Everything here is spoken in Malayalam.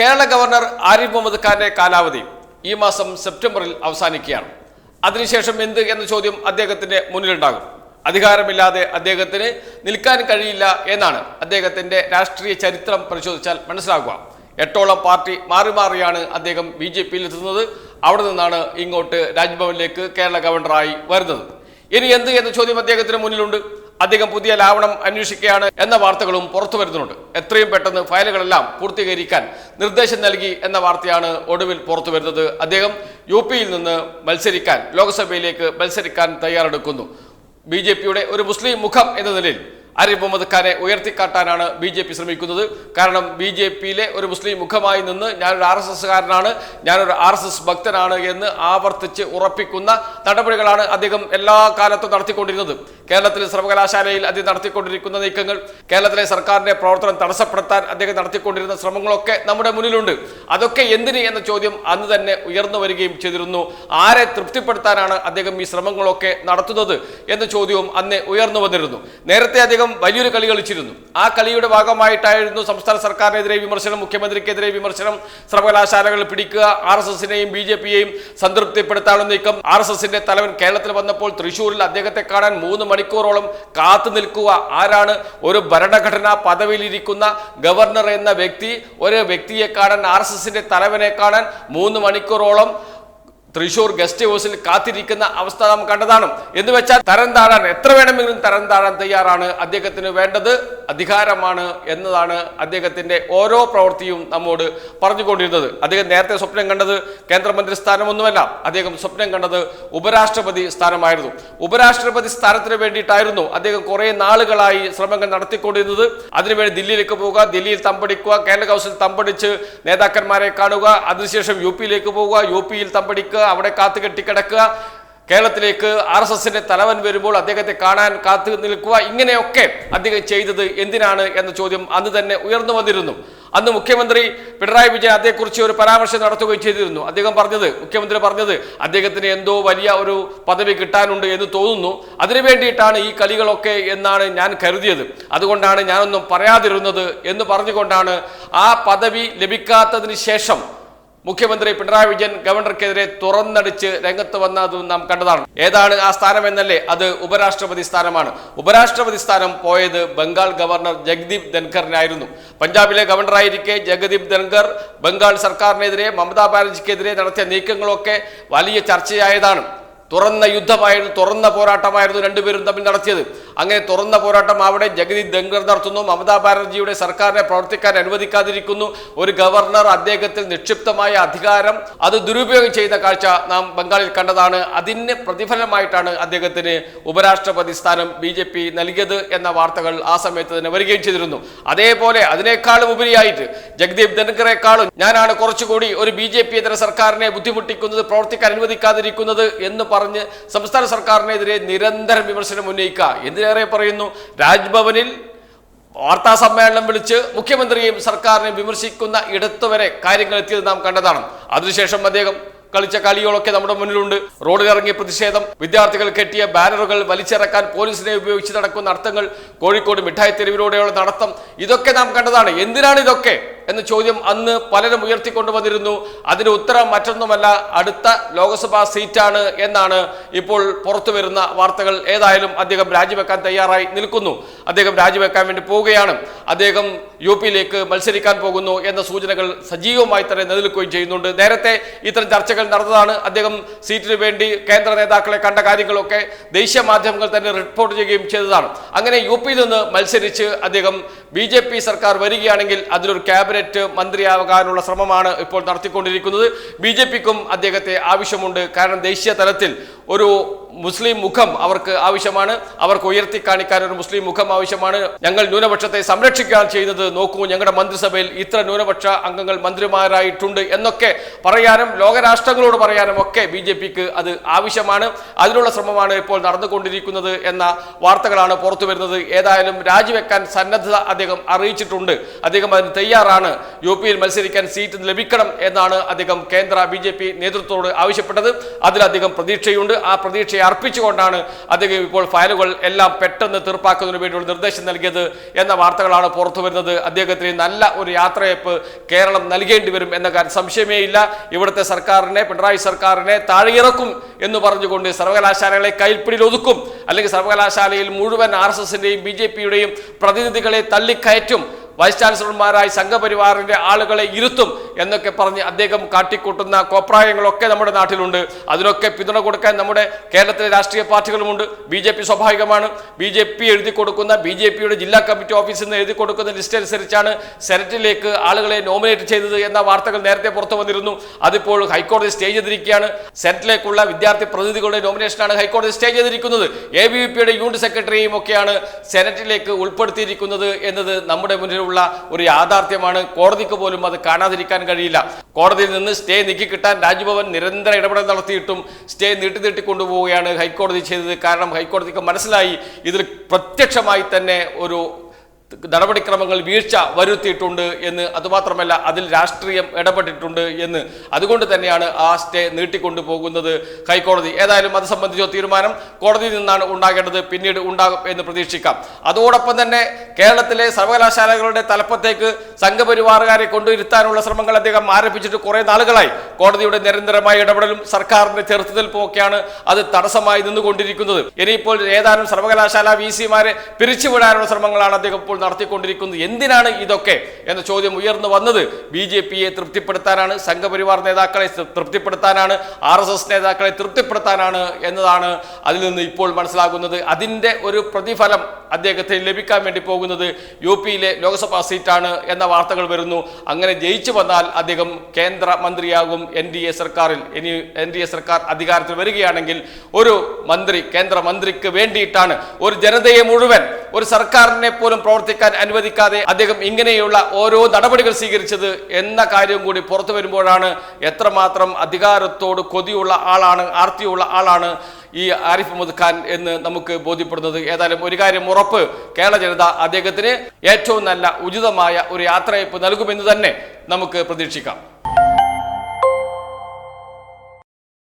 കേരള ഗവർണർ ആരിഫ് മുഹമ്മദ് ഖാന്റെ കാലാവധി ഈ മാസം സെപ്റ്റംബറിൽ അവസാനിക്കുകയാണ്. അതിനുശേഷം എന്ത് എന്ന ചോദ്യം അദ്ദേഹത്തിന്റെ മുന്നിലുണ്ടാകും. അധികാരമില്ലാതെ അദ്ദേഹത്തിന് നിൽക്കാൻ കഴിയില്ല എന്നാണ് അദ്ദേഹത്തിന്റെ രാഷ്ട്രീയ ചരിത്രം പരിശോധിച്ചാൽ മനസ്സിലാക്കുക എട്ടോളം പാർട്ടി മാറി മാറിയാണ് അദ്ദേഹം ബി ജെ പിയിൽ എത്തുന്നത്. അവിടെ നിന്നാണ് ഇങ്ങോട്ട് രാജ്ഭവനിലേക്ക് കേരള ഗവർണറായി വരുന്നത്. ഇനി എന്ത് എന്ന ചോദ്യം അദ്ദേഹത്തിന് മുന്നിലുണ്ട്? അദ്ദേഹം പുതിയ ലാവണം അന്വേഷിക്കുകയാണ് എന്ന വാർത്തകളും പുറത്തു വരുന്നുണ്ട്. എത്രയും പെട്ടെന്ന് ഫയലുകളെല്ലാം പൂർത്തീകരിക്കാൻ നിർദ്ദേശം നൽകി എന്ന വാർത്തയാണ് ഒടുവിൽ പുറത്തു വരുന്നത്. അദ്ദേഹം യു പിയിൽ നിന്ന് മത്സരിക്കാൻ ലോക്സഭയിലേക്ക് മത്സരിക്കാൻ തയ്യാറെടുക്കുന്നു. ബി ജെ പിയുടെ ഒരു മുസ്ലിം മുഖം എന്ന നിലയിൽ ആരിഫ് മുഹമ്മദ്ഖാനെ ഉയർത്തിക്കാട്ടാനാണ് ബി ജെ പി ശ്രമിക്കുന്നത്. കാരണം ബി ജെ പിയിലെ ഒരു മുസ്ലിം മുഖമായി നിന്ന് ഞാനൊരു ആർ എസ് എസ്സുകാരനാണ് ഞാനൊരു ആർ എസ് എസ് ഭക്തനാണ് എന്ന് ആവർത്തിച്ച് ഉറപ്പിക്കുന്ന നടപടികളാണ് അദ്ദേഹം എല്ലാ കാലത്തും നടത്തിക്കൊണ്ടിരുന്നത്. കേരളത്തിലെ സർവകലാശാലയിൽ അദ്ദേഹം നടത്തിക്കൊണ്ടിരിക്കുന്ന നീക്കങ്ങൾ കേരളത്തിലെ സർക്കാരിന്റെ പ്രവർത്തനം തടസ്സപ്പെടുത്താൻ അദ്ദേഹം നടത്തിക്കൊണ്ടിരുന്ന ശ്രമങ്ങളൊക്കെ നമ്മുടെ മുന്നിലുണ്ട്. അതൊക്കെ എന്തിന് എന്ന ചോദ്യം അന്ന് തന്നെ ഉയർന്നു വരികയും ചെയ്തിരുന്നു. ആരെ തൃപ്തിപ്പെടുത്താനാണ് അദ്ദേഹം ഈ ശ്രമങ്ങളൊക്കെ നടത്തുന്നത് എന്ന ചോദ്യവും അന്ന് ഉയർന്നു വന്നിരുന്നു. നേരത്തെ അദ്ദേഹം വലിയൊരു കളി കളിച്ചിരുന്നു. ആ കളിയുടെ ഭാഗമായിട്ടായിരുന്നു സംസ്ഥാന സർക്കാരിനെതിരെ വിമർശനം മുഖ്യമന്ത്രിക്കെതിരെ വിമർശനം സർവകലാശാലകൾ പിടിക്കുക ആർ എസ് എസിനെയും ബി ജെ പിയെയും സംതൃപ്തിപ്പെടുത്താനുള്ള നീക്കം. ആർ എസ് എസിന്റെ തലവൻ കേരളത്തിൽ വന്നപ്പോൾ തൃശൂരിൽ അദ്ദേഹത്തെ കാണാൻ മൂന്ന് മണിക്കൂറോളം കാത്തു നിൽക്കുക. ആരാണ്? ഒരു ഭരണഘടനാ പദവിയിലിരിക്കുന്ന ഗവർണർ എന്ന വ്യക്തി. ഒരു വ്യക്തിയെ കാണാൻ ആർ എസ് എസിന്റെ തലവനെ കാണാൻ മൂന്ന് മണിക്കൂറോളം തൃശൂർ ഗസ്റ്റ് ഹൗസിൽ കാത്തിരിക്കുന്ന അവസ്ഥ നാം കണ്ടതാണ്. എന്ന് വെച്ചാൽ തരം താഴാൻ എത്ര വേണമെങ്കിലും തരം താഴാൻ തയ്യാറാണ് അദ്ദേഹത്തിന് വേണ്ടത്. അധികാരമാണ് എന്നതാണ് അദ്ദേഹത്തിന്റെ ഓരോ പ്രവൃത്തിയും നമ്മോട് പറഞ്ഞുകൊണ്ടിരുന്നത്. അദ്ദേഹം നേരത്തെ സ്വപ്നം കണ്ടത് കേന്ദ്രമന്ത്രി സ്ഥാനമൊന്നുമല്ല. അദ്ദേഹം സ്വപ്നം കണ്ടത് ഉപരാഷ്ട്രപതി സ്ഥാനമായിരുന്നു. ഉപരാഷ്ട്രപതി സ്ഥാനത്തിന് വേണ്ടിയിട്ടായിരുന്നു അദ്ദേഹം കുറെ നാളുകളായി ശ്രമങ്ങൾ നടത്തിക്കൊണ്ടിരുന്നത്. അതിനുവേണ്ടി ദില്ലിയിലേക്ക് പോവുക ദില്ലിയിൽ തമ്പടിക്കുക കേരള കൗൺസിൽ തമ്പടിച്ച് നേതാക്കന്മാരെ കാണുക അതിനുശേഷം യു പിയിലേക്ക് പോവുക യു പിയിൽ തമ്പടിക്കുക അവിടെ കാത്തു കെട്ടിക്കിടക്കുക. കേരളത്തിലേക്ക് ആർ എസ് എസിന്റെ തലവൻ വരുമ്പോൾ അദ്ദേഹത്തെ കാണാൻ കാത്തു നിൽക്കുക ഇങ്ങനെയൊക്കെ അദ്ദേഹം ചെയ്തത് എന്തിനാണ് എന്ന ചോദ്യം അന്ന് തന്നെ ഉയർന്നു വന്നിരുന്നു. അന്ന് മുഖ്യമന്ത്രി പിണറായി വിജയൻ അതേക്കുറിച്ച് ഒരു പരാമർശം നടത്തുകയും ചെയ്തിരുന്നു. അദ്ദേഹം പറഞ്ഞത് മുഖ്യമന്ത്രി പറഞ്ഞത് അദ്ദേഹത്തിന് എന്തോ വലിയ ഒരു പദവി കിട്ടാനുണ്ട് എന്ന് തോന്നുന്നു. അതിനു വേണ്ടിയിട്ടാണ് ഈ കളികളൊക്കെ എന്നാണ് ഞാൻ കരുതിയത്. അതുകൊണ്ടാണ് ഞാനൊന്നും പറയാതിരുന്നത് എന്ന് പറഞ്ഞുകൊണ്ടാണ് ആ പദവി ലഭിക്കാത്തതിന് ശേഷം മുഖ്യമന്ത്രി പിണറായി വിജയൻ ഗവർണർക്കെതിരെ തുറന്നടിച്ച് രംഗത്ത് വന്നതും നാം കണ്ടതാണ്. ഏതാണ് ആ സ്ഥാനം എന്നല്ലേ? അത് ഉപരാഷ്ട്രപതി സ്ഥാനമാണ്. ഉപരാഷ്ട്രപതി സ്ഥാനം പോയത് ബംഗാൾ ഗവർണർ ജഗദീപ് ധൻഖറിനായിരുന്നു. പഞ്ചാബിലെ ഗവർണറായിരിക്കെ ജഗദീപ് ധൻഖർ ബംഗാൾ സർക്കാരിനെതിരെ മമതാ ബാനർജിക്കെതിരെ നടത്തിയ നീക്കങ്ങളൊക്കെ വലിയ ചർച്ചയായതാണ്. തുറന്ന യുദ്ധമായിരുന്നു തുറന്ന പോരാട്ടമായിരുന്നു രണ്ടുപേരും തമ്മിൽ നടത്തിയത്. അങ്ങനെ തുറന്ന പോരാട്ടം അവിടെ ജഗതി ദങ്കർ നടത്തുന്നു. മമതാ ബാനർജിയുടെ സർക്കാരിനെ പ്രവർത്തിക്കാൻ അനുവദിക്കാതിരിക്കുന്നു. ഒരു ഗവർണർ അദ്ദേഹത്തിൽ നിക്ഷിപ്തമായ അധികാരം അത് ദുരുപയോഗം ചെയ്യുന്ന കാഴ്ച നാം ബംഗാളിൽ കണ്ടതാണ്. അതിന് പ്രതിഫലമായിട്ടാണ് അദ്ദേഹത്തിന് ഉപരാഷ്ട്രപതി സ്ഥാനം ബി ജെ പി നൽകിയത് എന്ന വാർത്തകൾ ആ സമയത്ത് തന്നെ വരികയും ചെയ്തിരുന്നു. അതേപോലെ അതിനേക്കാളും ഉപരിയായിട്ട് ജഗദീപ് ധൻഖറേക്കാളും ഞാനാണ് കുറച്ചുകൂടി ഒരു ബി ജെ പി ഇതര സർക്കാരിനെ ബുദ്ധിമുട്ടിക്കുന്നത് പ്രവർത്തിക്കാൻ അനുവദിക്കാതിരിക്കുന്നത് എന്ന് പറഞ്ഞ് സംസ്ഥാന സർക്കാരിനെതിരെ നിരന്തരം വിമർശനം ഉന്നയിക്കുക. എന്തിനേറെ പറയുന്നു. രാജ്ഭവനിൽ വാർത്താ സമ്മേളനം വിളിച്ച് മുഖ്യമന്ത്രിയും സർക്കാരിനെയും വിമർശിക്കുന്ന ഇടത്ത് വരെ കാര്യങ്ങൾ എത്തിയത് നാം കണ്ടതാണ്. അതിനുശേഷം അദ്ദേഹം കളിച്ച കളികളൊക്കെ നമ്മുടെ മുന്നിലുണ്ട്. റോഡിൽ ഇറങ്ങിയ പ്രതിഷേധം വിദ്യാർത്ഥികൾ കെട്ടിയ ബാനറുകൾ വലിച്ചിറക്കാൻ പോലീസിനെ ഉപയോഗിച്ച് നടക്കുന്ന അർത്ഥങ്ങൾ കോഴിക്കോട് മിഠായി തെരുവിലൂടെയുള്ള നടത്തം ഇതൊക്കെ നാം കണ്ടതാണ്. എന്തിനാണ് ഇതൊക്കെ? എന്ന ചോദ്യം അന്ന് പലരും ഉയർത്തിക്കൊണ്ടുവന്നിരുന്നു അതിന് ഉത്തരം മറ്റൊന്നുമല്ല അടുത്ത ലോക്സഭാ സീറ്റാണ് എന്നാണ് ഇപ്പോൾ പുറത്തു വരുന്ന വാർത്തകൾ. ഏതായാലും അദ്ദേഹം രാജിവെക്കാൻ തയ്യാറായി നിൽക്കുന്നു. അദ്ദേഹം രാജിവെക്കാൻ വേണ്ടി പോവുകയാണ്. അദ്ദേഹം യു പിയിലേക്ക് മത്സരിക്കാൻ പോകുന്നു എന്ന സൂചനകൾ സജീവമായി തന്നെ നിലനിൽക്കുകയും ചെയ്യുന്നുണ്ട്. നേരത്തെ ഇത്തരം ചർച്ചകൾ നടന്നതാണ്. അദ്ദേഹം സീറ്റിന് വേണ്ടി കേന്ദ്ര നേതാക്കളെ കണ്ട കാര്യങ്ങളൊക്കെ ദേശീയ മാധ്യമങ്ങൾ തന്നെ റിപ്പോർട്ട് ചെയ്യുകയും ചെയ്തതാണ്. അങ്ങനെ യു പിയിൽ നിന്ന് മത്സരിച്ച് അദ്ദേഹം ബി സർക്കാർ വരികയാണെങ്കിൽ അതിലൊരു ക്യാബിനറ്റ് മന്ത്രിയാകാനുള്ള ശ്രമമാണ് ഇപ്പോൾ നടത്തിക്കൊണ്ടിരിക്കുന്നത്. ബി ജെ പിക്കും അദ്ദേഹത്തെ ആവശ്യമുണ്ട്. കാരണം ദേശീയ തലത്തിൽ ഒരു മുസ്ലിം മുഖം അവർക്ക് ആവശ്യമാണ്. അവർക്ക് ഉയർത്തി കാണിക്കാൻ ഒരു മുസ്ലിം മുഖം ആവശ്യമാണ്. ഞങ്ങൾ ന്യൂനപക്ഷത്തെ സംരക്ഷിക്കാൻ ചെയ്യുന്നത് നോക്കൂ ഞങ്ങളുടെ മന്ത്രിസഭയിൽ ഇത്ര ന്യൂനപക്ഷ അംഗങ്ങൾ മന്ത്രിമാരായിട്ടുണ്ട് എന്നൊക്കെ പറയാനും ലോകരാഷ്ട്രങ്ങളോട് പറയാനും ഒക്കെ ബി ജെ പിക്ക് അത് ആവശ്യമാണ്. അതിനുള്ള ശ്രമമാണ് ഇപ്പോൾ നടന്നുകൊണ്ടിരിക്കുന്നത് എന്ന വാർത്തകളാണ് പുറത്തു വരുന്നത്. ഏതായാലും രാജിവെക്കാൻ സന്നദ്ധത അദ്ദേഹം അറിയിച്ചിട്ടുണ്ട്. അദ്ദേഹം അതിന് തയ്യാറാണ്. യു പിയിൽ മത്സരിക്കാൻ സീറ്റ് ലഭിക്കണം എന്നാണ് അദ്ദേഹം കേന്ദ്ര ബി നേതൃത്വത്തോട് ആവശ്യപ്പെട്ടത്. അതിലധികം പ്രതീക്ഷയുണ്ട്. ആ പ്രതീക്ഷയെ അർപ്പിച്ചുകൊണ്ടാണ് അദ്ദേഹം ഇപ്പോൾ ഫയലുകൾ എല്ലാം പെട്ടെന്ന് തീർപ്പാക്കുന്നതിന് വേണ്ടിയുള്ള നിർദ്ദേശം നൽകിയത് എന്ന വാർത്തകളാണ് പുറത്തു വരുന്നത്. അദ്ദേഹത്തിന് നല്ല ഒരു യാത്രയപ്പ് കേരളം നൽകേണ്ടി വരും എന്ന കാര്യം സംശയമേ ഇല്ല. ഇവിടുത്തെ സർക്കാരിനെ പിണറായി സർക്കാരിനെ താഴെയിറക്കും എന്ന് പറഞ്ഞുകൊണ്ട് സർവകലാശാലകളെ കൈപ്പിടിയിൽ ഒതുക്കും. അല്ലെങ്കിൽ സർവകലാശാലയിൽ മുഴുവൻ ആർ എസ് എസിന്റെയും ബി ജെ പിയുടെയും പ്രതിനിധികളെ തള്ളിക്കയറ്റും. വൈസ് ചാൻസലർമാരായി സംഘപരിവാറിന്റെ ആളുകളെ ഇരുത്തും എന്നൊക്കെ പറഞ്ഞ് അദ്ദേഹം കാട്ടിക്കൂട്ടുന്ന കോപ്രായങ്ങളൊക്കെ നമ്മുടെ നാട്ടിലുണ്ട്. അതിനൊക്കെ പിന്തുണ കൊടുക്കാൻ നമ്മുടെ കേരളത്തിലെ രാഷ്ട്രീയ പാർട്ടികളുമുണ്ട്. ബി ജെ പി സ്വാഭാവികമാണ്. ബി ജെ പി എഴുതി കൊടുക്കുന്ന ബി ജെ പിയുടെ ജില്ലാ കമ്മിറ്റി ഓഫീസിൽ നിന്ന് എഴുതി കൊടുക്കുന്ന ലിസ്റ്റ് അനുസരിച്ചാണ് സെനറ്റിലേക്ക് ആളുകളെ നോമിനേറ്റ് ചെയ്തത് എന്ന വാർത്തകൾ നേരത്തെ പുറത്തു വന്നിരുന്നു. അതിപ്പോൾ ഹൈക്കോടതി സ്റ്റേ ചെയ്തിരിക്കുകയാണ്. സെനറ്റിലേക്കുള്ള വിദ്യാർത്ഥി പ്രതിനിധികളുടെ നോമിനേഷനാണ് ഹൈക്കോടതി സ്റ്റേ ചെയ്തിരിക്കുന്നത്. എ ബി വി പിയുടെ യൂണിറ്റ് സെക്രട്ടറിയും ഒക്കെയാണ് സെനറ്റിലേക്ക് ഉൾപ്പെടുത്തിയിരിക്കുന്നത് എന്നത് നമ്മുടെ മുന്നിലുള്ള ഒരു യാഥാർത്ഥ്യമാണ്. കോടതിക്ക് പോലും അത് കാണാതിരിക്കാൻ കഴിയില്ല. കോടതിയിൽ നിന്ന് സ്റ്റേ നീക്കി കിട്ടാൻ രാജ്ഭവൻ നിരന്തര ഇടപെടൽ നടത്തിയിട്ടും സ്റ്റേ നീട്ടി നീട്ടി കൊണ്ടുപോവുകയാണ് ഹൈക്കോടതി ചെയ്തത്. കാരണം ഹൈക്കോടതിക്ക് മനസ്സിലായി ഇതിൽ പ്രത്യക്ഷമായി തന്നെ ഒരു നടപടിക്രമങ്ങൾ വീഴ്ച വരുത്തിയിട്ടുണ്ട് എന്ന് അതുമാത്രമല്ല അതിൽ രാഷ്ട്രീയം ഇടപെട്ടിട്ടുണ്ട് എന്ന്. അതുകൊണ്ട് തന്നെയാണ് ആ സ്റ്റേ നീട്ടിക്കൊണ്ടു പോകുന്നത് ഹൈക്കോടതി. ഏതായാലും അത് സംബന്ധിച്ച തീരുമാനം കോടതിയിൽ നിന്നാണ് ഉണ്ടാകേണ്ടത്. പിന്നീട് ഉണ്ടാകും എന്ന് പ്രതീക്ഷിക്കാം. അതോടൊപ്പം തന്നെ കേരളത്തിലെ സർവകലാശാലകളുടെ തലപ്പത്തേക്ക് സംഘപരിവാറുകാരെ കൊണ്ടുവരുത്താനുള്ള ശ്രമങ്ങൾ അദ്ദേഹം ആരംഭിച്ചിട്ട് കുറേ നാളുകളായി. കോടതിയുടെ നിരന്തരമായ ഇടപെടലും സർക്കാരിന്റെ ചെറുത്തുനിൽപ്പും ഒക്കെയാണ് അത് തടസ്സമായി നിന്നുകൊണ്ടിരിക്കുന്നത്. ഇനിയിപ്പോൾ ഏതാനും സർവകലാശാല വി സിമാരെ പിരിച്ചുവിടാനുള്ള ശ്രമങ്ങളാണ് അദ്ദേഹം ഇപ്പോൾ നടത്തിക്കൊണ്ടിരിക്കുന്നത് എന്തിനാണ് ഇതൊക്കെ? എന്ന ചോദ്യം ഉയർന്നു വന്നത് ബി ജെ പിയെ തൃപ്തിപ്പെടുത്താനാണ് സംഘപരിവാർ നേതാക്കളെ തൃപ്തിപ്പെടുത്താനാണ് ആർ എസ് എസ് നേതാക്കളെ തൃപ്തിപ്പെടുത്താനാണ് എന്നതാണ് അതിൽ നിന്ന് ഇപ്പോൾ മനസ്സിലാകുന്നത്. അതിന്റെ ഒരു പ്രതിഫലം അദ്ദേഹത്തിന് ലഭിക്കാൻ വേണ്ടി പോകുന്നത് യു പിയിലെ ലോക്സഭാ സീറ്റാണ് എന്ന വാർത്തകൾ വരുന്നു. അങ്ങനെ ജയിച്ചു വന്നാൽ അദ്ദേഹം കേന്ദ്ര മന്ത്രിയാകും എൻ ഡി എ സർക്കാരിൽ. ഇനി എൻ ഡി എ സർക്കാർ അധികാരത്തിൽ വരികയാണെങ്കിൽ ഒരു മന്ത്രി കേന്ദ്രമന്ത്രിക്ക് വേണ്ടിയിട്ടാണ്. ഒരു ജനതയെ മുഴുവൻ ഒരു സർക്കാരിനെ പോലും പ്രവർത്തിക്കാൻ അനുവദിക്കാതെ അദ്ദേഹം ഇങ്ങനെയുള്ള ഓരോ നടപടികൾ സ്വീകരിച്ചത് എന്ന കാര്യം കൂടി പുറത്തു വരുമ്പോഴാണ് എത്രമാത്രം അധികാരത്തോട് കൊതിയുള്ള ആളാണ് ആർത്തിയുള്ള ആളാണ് ഈ ആരിഫ് മുഹമ്മദ് ഖാൻ എന്ന് നമുക്ക് ബോധ്യപ്പെടുന്നത്. ഏതായാലും ഒരു കാര്യം ഉറപ്പ് കേരള ജനത അദ്ദേഹത്തിന് ഏറ്റവും നല്ല ഉചിതമായ ഒരു യാത്രയപ്പ് നൽകുമെന്ന് തന്നെ നമുക്ക് പ്രതീക്ഷിക്കാം.